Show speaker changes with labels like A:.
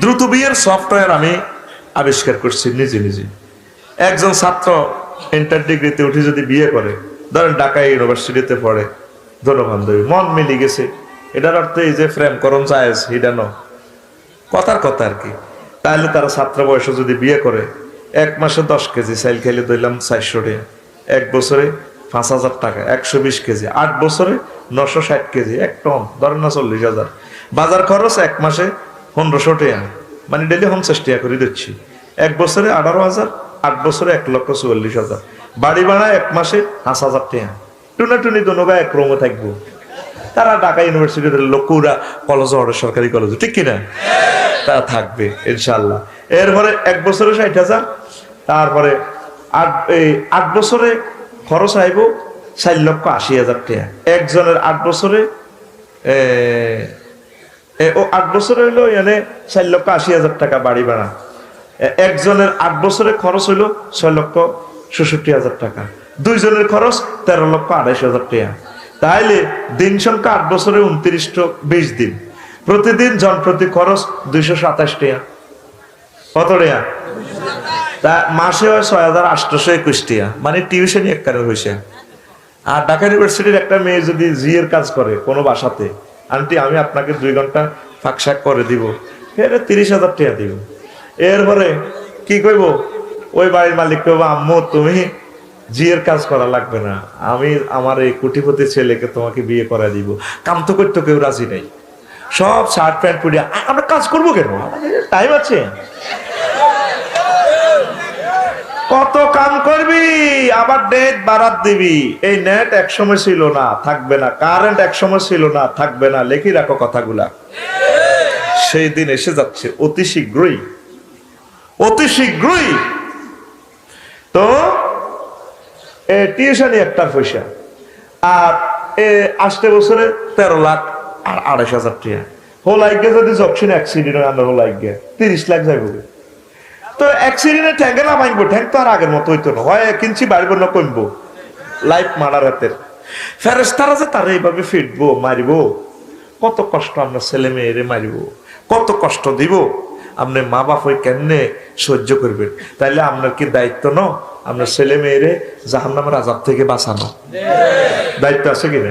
A: দ্রুত বিয়ের সফটওয়্যার আমি আবিষ্কার করছি নিজে নিজে। একজন ছাত্র ইন্টার ডিগ্রিতে উঠে যদি বিয়ে করে, ধরেন ঢাকা ইউনিভার্সিটিতে পড়ে, ধনবান্ধবী, মন মিলি গেছে। এটার অর্থ এই যে ফ্রেম করণ চায় এটা ন কথার কথা আর কি। তাহলে তারা ছাত্র বয়সে যদি বিয়ে করে, এক মাসে দশ কেজি সাইল খেলে ধরলাম চারশো টাকা। এক বছরে পাঁচ হাজার টাকা, একশো বিশ কেজি। আট বছরে নশো ষাট কেজি, এক টন, ধরেন না চল্লিশ হাজার। বাজার খরচ এক মাসে পনেরোশো টাকা। মানে ডেলি পঞ্চাশ টাকা করে দিচ্ছি। এক বছরে আঠারো হাজার, আট বছরে এক লক্ষ চুয়াল্লিশ হাজার। বাড়ি ভাড়া এক মাসে পাঁচ হাজার টাকা। টুনা টুনি দোনোগা এক রুমে থাকব। তারা ঢাকা ইউনিভার্সিটিতে লক্ষ্যরা কলেজ অর্ডার সরকারি কলেজ ঠিক কিনা? তা থাকবে ইনশাল্লাহ এরপরে এক বছরে ষাট হাজার, তারপরে আট, এই আট বছরে খরচ আইব চার লক্ষ আশি হাজার টাকা। একজনের আট বছরে ও আট বছরে হইল এনে চার লক্ষ আশি হাজার টাকা বাড়ি ভাড়া। একজনের আট বছরে খরচ হইল ছয় লক্ষ ষষট্টি হাজার টাকা। দুইজনের খরচ তেরো লক্ষ আড়াইশ হাজার টাকা। তাইলে দিন সংখ্যা আট বছরে উনত্রিশ বিশ দিন। প্রতিদিন জন প্রতি খরচ দুইশো সাতাশ টাকা। কত টাকা? তা মাসে হয় ছয় হাজার আটশোশো একুশ টাকা। মানে টিউশনই এক কারণে হয়েছে আর ঢাকা ইউনিভার্সিটির একটা মেয়ে যদি জিএর কাজ করে কোনো বাসাতে আন্টি, আমি আপনাকে দুই ঘণ্টা ফাঁকশাক করে দিব। ফের তিরিশ হাজার টাকা দিব। এরপরে কি কইব? ওই বাড়ির মালিক কইব, আম্মু, তুমি জিয়ের কাজ করা লাগবে না। আমি আমার এই কোটিপতি ছেলেকে তোমাকে বিয়ে করা দিব। কাম তো করতে কেউ রাজি নেই। সব শার্ট প্যান্ট পরিয়া আ- আমরা কাজ করব কেন? টাইম আছে। কত কাম করবি? আবার নেট বাড়াত দিবি। এই নেট এক সময় ছিল না, থাকবে না। কারেন্ট এক সময় ছিল না, থাকবে না। লেখি রাখো কথাগুলা। সেই দিন এসে যাচ্ছে, অতি শীঘ্রই। অতি শীঘ্রই। তো টিউশনই একটা পয়সা। আর এ আসতে বছরে তেরো লাখ আর আড়াইশ হাজার টাকা। হোল যদি যখন অ্যাক্সিডেন্ট হয়, আমরা আইগে তিরিশ লাখ যাইব। তো অ্যাক্সিডেন্টে ঠ্যাঙ্গে না ভাঙবো ঠ্যাং তো আর আগের মতো হইতো না। হয় কিনছি বাড়িব না কমবো লাইফ মারার হাতের। ফেরেস্তারা যে তারা এইভাবে ফিরবো, মারিবো। কত কষ্ট আমরা ছেলে মেয়েরে মারিব। কত কষ্ট দিব। আপনি মা বাপ হয়ে কেমনে সহ্য করবেন? তাইলে আপনার কি দায়িত্ব ন? আপনার ছেলে মেয়েরে জাহান্নামের আজাব থেকে বাঁচানো। দায়িত্ব আছে কিনা?